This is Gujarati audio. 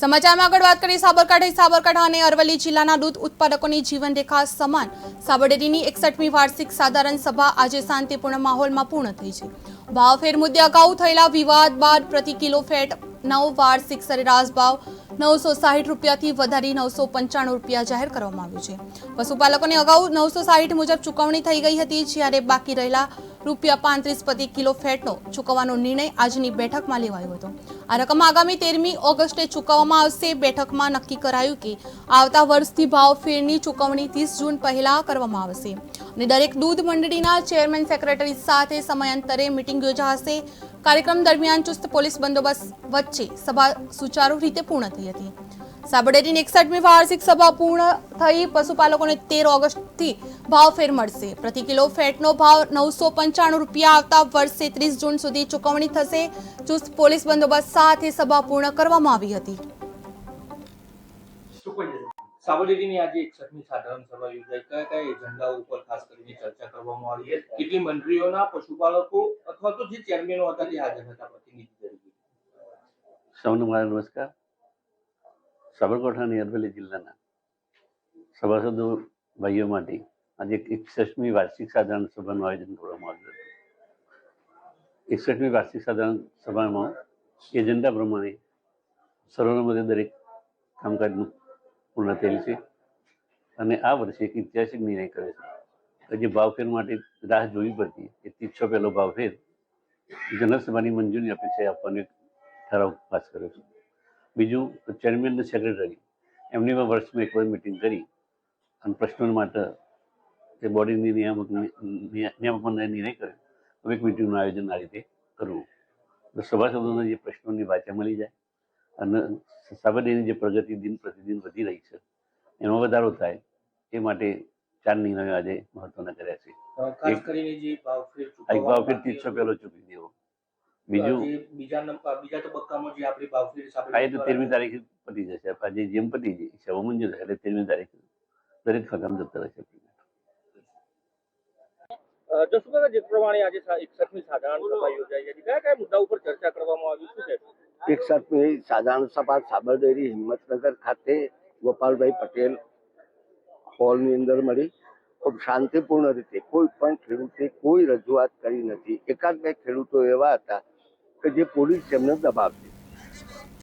સમાચારમાં આગળ વાત કરીએ સાબરકાંઠા. સાબરકાંઠા અને અરવલ્લી જિલ્લાના દૂધ ઉત્પાદકોની જીવનરેખા સમાન. સાબરડેરીની એકસઠમી વાર્ષિક સાધારણ સભા આજે શાંતિપૂર્ણ માહોલમાં પૂર્ણ થઈ છે. ભાવફેર મુદ્દે અગાઉ થયેલા વિવાદ બાદ પ્રતિ કિલો ફેટ નવ વાર્ષિક સરેરાશ ભાવ નવસો સાહીઠ રૂપિયાથી વધારી નવસો પંચાણું રૂપિયા જાહેર કરવામાં આવ્યું છે. પશુપાલકોને અગાઉ નવસો સાહીઠ મુજબ ચૂકવણી થઈ ગઈ હતી, જ્યારે બાકી રહેલા રૂપિયા પાંત્રીસ પ્રતિ કિલો ફેટનો ચૂકવવાનો નિર્ણય આજની બેઠકમાં લેવાયો હતો. આ રકમ આગામી તેરમી ઓગસ્ટે ચૂકવવામાં આવશે. બેઠકમાં નક્કી કરાયું કે આવતા વર્ષથી ભાવ ફેરની ચૂકવણી ત્રીસ જૂન પહેલા કરવામાં આવશે. અને દરેક દૂધ મંડળીના ચેરમેન સેક્રેટરી સાથે સમયાંતરે મિટિંગ યોજાશે. કાર્યક્રમ દરમિયાન ચુસ્ત પોલીસ બંદોબસ્ત વચ્ચે સભા સુચારુ રીતે પૂર્ણ થઈ હતી. સાબરડેરીની એકસઠમી વાર્ષિક સભા પૂર્ણ થઈ, પશુપાલકોને તેર ઓગસ્ટથી ભાવ ફેર મળશે. પ્રતિ કિલો ફેટનો ભાવ નવસો પંચાણું રૂપિયા આવતા વર્ષે ત્રીસ જૂન સુધી ચૂકવણી થશે. ચુસ્ત પોલીસ બંદોબસ્ત સાથે સભા પૂર્ણ કરવામાં આવી હતી. સાબરડેરીની આજે એકસઠમી સાધારણ સભા યોજાઈ. કયા કયા એજન્ડા ઉપર ખાસ કરીને ચર્ચા કરવામાં આવી કેટલી મંત્રીઓના, પશુપાલકો અથવા તો જે ચેરમેનો હતા તે હાજર હતા પ્રતિનિધિ તરીકે? સૌને મારા નમસ્કાર. સાબરકાંઠા અરવલ્લી જિલ્લાના સભાસદો ભાઈઓ માટે આજે એક એકસઠમી વાર્ષિક સાધારણ સભાનું આયોજન કરવામાં આવ્યું હતું. એકસઠમી વાર્ષિક સાધારણ સભામાં એજન્ડા પ્રમાણે સર્વોન્નમતે દરેક કામકાજનું પૂર્ણ થયેલ છે. અને આ વર્ષે એક ઐતિહાસિક નિર્ણય કરે છે. જે ભાવફેર માટે રાહ જોવી પડતી એ તીચ્છો પહેલો ભાવફેર જનસભાની મંજૂરી અપેક્ષાએ આપવાનો એક ઠરાવ પાસ કર્યો છે. બીજું, ચેરમેન અને સેક્રેટરી એમની પણ વર્ષમાં એક વાર મિટિંગ કરી અને પ્રશ્નો માટે તે બોડીની નિયામક નિયામક નિર્ણય કર્યો. હવે એક મિટિંગનું આયોજન આ રીતે કરવું. સભાસદોને જે પ્રશ્નોની વાચા મળી જાય અને સાબરડેરીની જે પ્રગતિ દિન પ્રતિદિન વધી રહી છે એમાં વધારો થાય એ માટે ચાર નિર્ણયો આજે મહત્વના કર્યા છે. એક- કરીને જે ભાવફેર આવી પહેલો ચૂકવી દેવો. બીજું બીજા બીજા તબક્કામાં જે આપણી ભાવફેર દ્વારા તેરમી તારીખે પતી જશે. આજે જેમ પતી જાય છે મંજૂર એટલે તેરમી તારીખે દરેક ખતમ જતા રહેશે. જસુભાઈ જે પ્રમાણે આજે એકસઠમી સાધારણ સભા યોજાઈ હતી કયા કયા મુદ્દા ઉપર ચર્ચા કરવામાં આવી શું છે? એકસઠમી સાધારણ સભા સાબરડેરી હિંમતનગર ખાતે ગોપાલભાઈ પટેલ હોલની અંદર મળી. ખૂબ શાંતિપૂર્ણ રીતે કોઈ પણ ખેડૂતે કોઈ રજૂઆત કરી નથી. એકાદ બે ખેડૂતો એવા હતા કે જે પોલીસ એમને દબાવતી